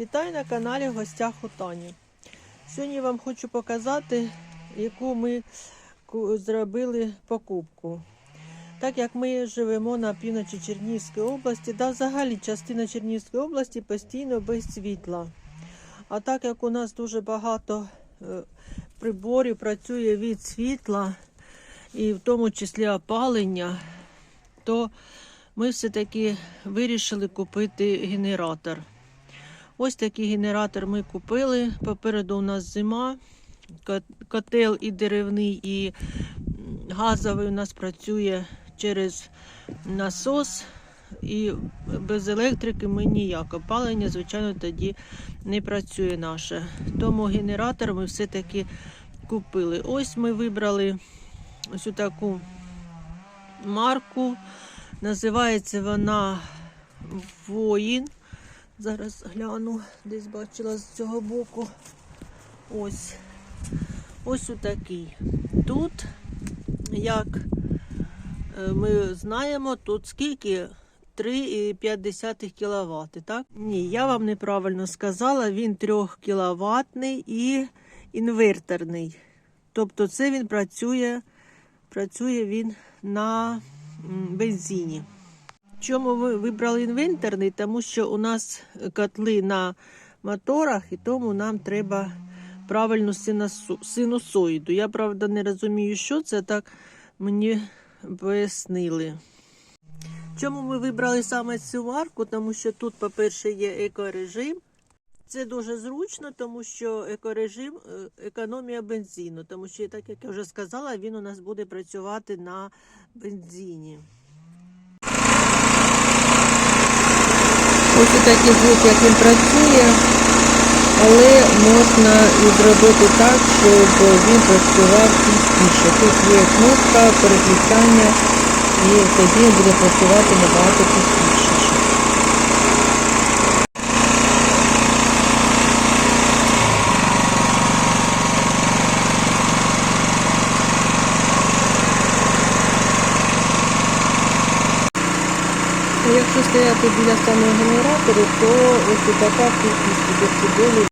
Вітаю на каналі в гостях у Тані. Сьогодні я вам хочу показати, яку ми зробили покупку. Так як ми живемо на півночі Чернігівської області, да взагалі частина Чернігівської області постійно без світла. А так як у нас дуже багато е, приборів працює від світла, і в тому числі опалення, то ми все-таки вирішили купити генератор. Ось такий генератор ми купили. Попереду у нас зима. Котел і деревний, і газовий у нас працює через насос. І без електрики ми ніяк. Опалення, звичайно, тоді не працює наше. Тому генератор ми все-таки купили. Ось ми вибрали ось таку марку. Називається вона Воїн. Зараз гляну, десь бачила з цього боку. Ось. Ось отакий. Тут, як е, ми знаємо, тут скільки 3,5 кВт, так? Ні, я вам неправильно сказала, він 3 кВт і інверторний. Тобто це він працює, працює він на бензині. Чому ви вибрали інвенторний? Тому що у нас котли на моторах, і тому нам треба правильну синусоїду. Я правда не розумію, що це так мені пояснили. Чому ми вибрали саме цю марку? Тому що тут, по-перше, є екорежим. Це дуже зручно, тому що екорежим е, економія бензину. Тому що, так як я вже сказала, він у нас буде працювати на бензині. Ось такий звук, як він працює, але можна і зробити так, щоб він працював чистіше. Тут є кнопка переключання, і тоді він буде працювати набагато тихіше. Якщо стояти біля самого генератору, то ось така кількість децибелів